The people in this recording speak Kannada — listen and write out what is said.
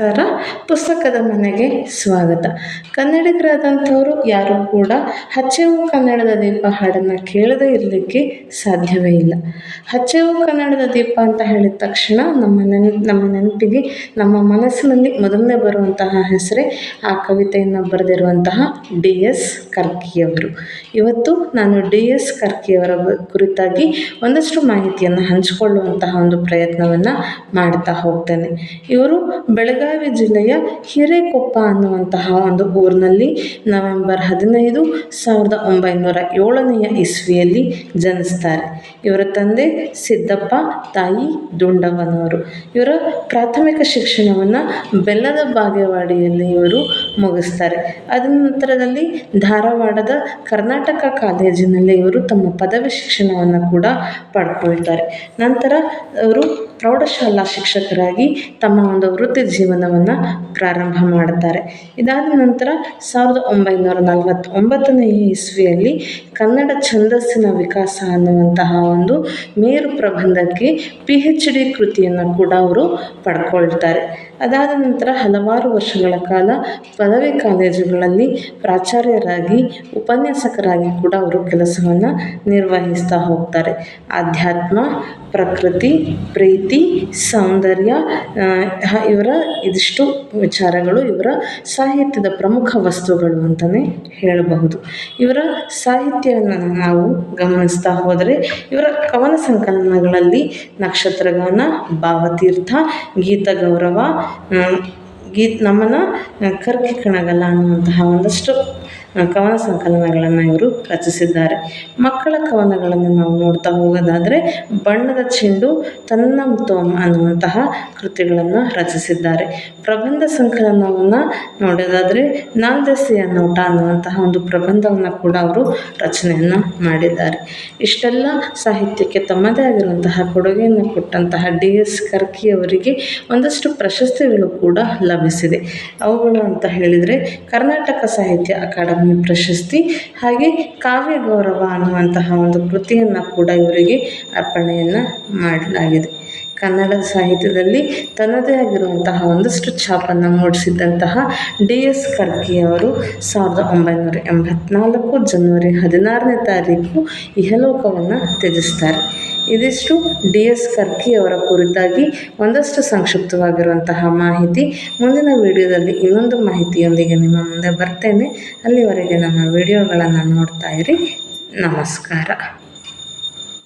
ನಮಸ್ಕಾರ. ಪುಸ್ತಕದ ಮನೆಗೆ ಸ್ವಾಗತ. ಕನ್ನಡಿಗರಾದಂಥವರು ಯಾರೂ ಕೂಡ ಹಚ್ಚೆವು ಕನ್ನಡದ ದೀಪ ಹಾಡನ್ನು ಕೇಳದೇ ಇರಲಿಕ್ಕೆ ಸಾಧ್ಯವೇ ಇಲ್ಲ. ಹಚ್ಚೆವು ಕನ್ನಡದ ದೀಪ ಅಂತ ಹೇಳಿದ ತಕ್ಷಣ ನಮ್ಮ ನೆನ್, ನಮ್ಮ ನೆನಪಿಗೆ, ನಮ್ಮ ಮನಸ್ಸಿನಲ್ಲಿ ಮೊದಲನೇ ಬರುವಂತಹ ಹೆಸರೇ ಆ ಕವಿತೆಯನ್ನು ಬರೆದಿರುವಂತಹ ಡಿ ಎಸ್ ಕರ್ಕಿಯವರು. ಇವತ್ತು ನಾನು ಡಿ ಎಸ್ ಕರ್ಕಿಯವರ ಕುರಿತಾಗಿ ಒಂದಷ್ಟು ಮಾಹಿತಿಯನ್ನು ಹಂಚಿಕೊಳ್ಳುವಂತಹ ಒಂದು ಪ್ರಯತ್ನವನ್ನು ಮಾಡ್ತಾ ಹೋಗ್ತೇನೆ. ಇವರು ಬೆಳಗಾವಿ ಜಿಲ್ಲೆಯ ಹಿರೇಕೊಪ್ಪ ಅನ್ನುವಂತಹ ಒಂದು ಊರಿನಲ್ಲಿ ನವೆಂಬರ್ ಹದಿನೈದು ಸಾವಿರದ ಒಂಬೈನೂರ ಏಳನೆಯ ಇಸ್ವಿಯಲ್ಲಿ ಜನಿಸ್ತಾರೆ. ಇವರ ತಂದೆ ಸಿದ್ದಪ್ಪ, ತಾಯಿ ದುಂಡವನವರು ಇವರ ಪ್ರಾಥಮಿಕ ಶಿಕ್ಷಣವನ್ನು ಬೆಲ್ಲದ ಬಾಗೇವಾಡಿಯಲ್ಲಿ ಇವರು ಮುಗಿಸ್ತಾರೆ. ಅದ ನಂತರದಲ್ಲಿ ಧಾರವಾಡದ ಕರ್ನಾಟಕ ಕಾಲೇಜಿನಲ್ಲಿ ಇವರು ತಮ್ಮ ಪದವಿ ಶಿಕ್ಷಣವನ್ನು ಕೂಡ ಪಡ್ಕೊಳ್ತಾರೆ. ನಂತರ ಅವರು ಪ್ರೌಢಶಾಲಾ ಶಿಕ್ಷಕರಾಗಿ ತಮ್ಮ ಒಂದು ವೃತ್ತಿ ಜೀವನವನ್ನು ಪ್ರಾರಂಭ ಮಾಡುತ್ತಾರೆ ಇದಾದ ನಂತರ ಸಾವಿರದ ಒಂಬೈನೂರ ನಲವತ್ತೊಂಬತ್ತನೇ ಇಸ್ವಿಯಲ್ಲಿ ಕನ್ನಡ ಛಂದಸ್ಸಿನ ವಿಕಾಸ ಅನ್ನುವಂತಹ ಒಂದು ಮೇರು ಪ್ರಬಂಧಕ್ಕೆ ಪಿ ಹೆಚ್ ಡಿ ಕೃತಿಯನ್ನು ಕೂಡ ಅವರು ಪಡ್ಕೊಳ್ತಾರೆ. ಅದಾದ ನಂತರ ಹಲವಾರು ವರ್ಷಗಳ ಕಾಲ ಪದವಿ ಕಾಲೇಜುಗಳಲ್ಲಿ ಪ್ರಾಚಾರ್ಯರಾಗಿ, ಉಪನ್ಯಾಸಕರಾಗಿ ಕೂಡ ಅವರು ಕೆಲಸವನ್ನು ನಿರ್ವಹಿಸ್ತಾ ಹೋಗ್ತಾರೆ. ಆಧ್ಯಾತ್ಮ, ಪ್ರಕೃತಿ, ಪ್ರೀತಿ, ಸೌಂದರ್ಯ ಇವರ ಇದಿಷ್ಟು ವಿಚಾರಗಳು ಇವರ ಸಾಹಿತ್ಯದ ಪ್ರಮುಖ ವಸ್ತುಗಳು ಅಂತಲೇ ಹೇಳಬಹುದು. ಇವರ ಸಾಹಿತ್ಯವನ್ನು ನಾವು ಗಮನಿಸ್ತಾ ಹೋದರೆ ಇವರ ಕವನ ಸಂಕಲನಗಳಲ್ಲಿ ನಕ್ಷತ್ರಗಾನ ಭಾವತೀರ್ಥ ಗೀತ ಗೌರವ ಗೀತ್ ನಮ್ಮನ್ನು ಕರ್ಕಿ ಕಣಗಲ ಅನ್ನುವಂತಹ ಒಂದಷ್ಟು ಕವನ ಸಂಕಲನಗಳನ್ನು ಇವರು ರಚಿಸಿದ್ದಾರೆ. ಮಕ್ಕಳ ಕವನಗಳನ್ನು ನಾವು ನೋಡ್ತಾ ಹೋಗೋದಾದರೆ ಬಣ್ಣದ ಚೆಂಡು, ತನ್ನ ತೋಮ ಅನ್ನುವಂತಹ ಕೃತಿಗಳನ್ನು ರಚಿಸಿದ್ದಾರೆ. ಪ್ರಬಂಧ ಸಂಕಲನವನ್ನು ನೋಡೋದಾದರೆ ನಾಂದಸಿಯ ನೋಟ ಅನ್ನುವಂತಹ ಒಂದು ಪ್ರಬಂಧವನ್ನು ಕೂಡ ಅವರು ರಚನೆಯನ್ನು ಮಾಡಿದ್ದಾರೆ. ಇಷ್ಟೆಲ್ಲ ಸಾಹಿತ್ಯಕ್ಕೆ ತಮ್ಮದೇ ಆಗಿರುವಂತಹ ಕೊಡುಗೆಯನ್ನು ಕೊಟ್ಟಂತಹ ಡಿ ಎಸ್ ಕರ್ಕಿ ಅವರಿಗೆ ಒಂದಷ್ಟು ಪ್ರಶಸ್ತಿಗಳು ಕೂಡ ಲಭಿಸಿದೆ. ಅವುಗಳು ಅಂತ ಹೇಳಿದರೆ ಕರ್ನಾಟಕ ಸಾಹಿತ್ಯ ಅಕಾಡೆಮಿ ಪ್ರಶಸ್ತಿ ಹಾಗೆ ಕಾವ್ಯ ಗೌರವ ಅನ್ನುವಂತಹ ಒಂದು ಕೃತಿಯನ್ನು ಕೂಡ ಇವರಿಗೆ ಅರ್ಪಣೆಯನ್ನು ಮಾಡಲಾಗಿದೆ. ಕನ್ನಡ ಸಾಹಿತ್ಯದಲ್ಲಿ ತನ್ನದೇ ಆಗಿರುವಂತಹ ಒಂದಷ್ಟು ಛಾಪನ್ನು ಮೂಡಿಸಿದ್ದಂತಹ ಡಿ ಎಸ್ ಕರ್ಕಿ ಅವರು ಸಾವಿರದ ಒಂಬೈನೂರ ಎಂಬತ್ನಾಲ್ಕು ಜನವರಿ ಹದಿನಾರನೇ ತಾರೀಕು ಇಹಲೋಕವನ್ನು ತ್ಯಜಿಸ್ತಾರೆ. ಇದಿಷ್ಟು ಡಿ ಎಸ್ ಕರ್ಕಿ ಅವರ ಕುರಿತಾಗಿ ಒಂದಷ್ಟು ಸಂಕ್ಷಿಪ್ತವಾಗಿರುವಂತಹ ಮಾಹಿತಿ. ಮುಂದಿನ ವಿಡಿಯೋದಲ್ಲಿ ಇನ್ನೊಂದು ಮಾಹಿತಿಯೊಂದಿಗೆ ನಿಮ್ಮ ಮುಂದೆ ಬರ್ತೇನೆ. ಅಲ್ಲಿವರೆಗೆ ನಮ್ಮ ವಿಡಿಯೋಗಳನ್ನು ನೋಡ್ತಾ ಇರಿ. ನಮಸ್ಕಾರ.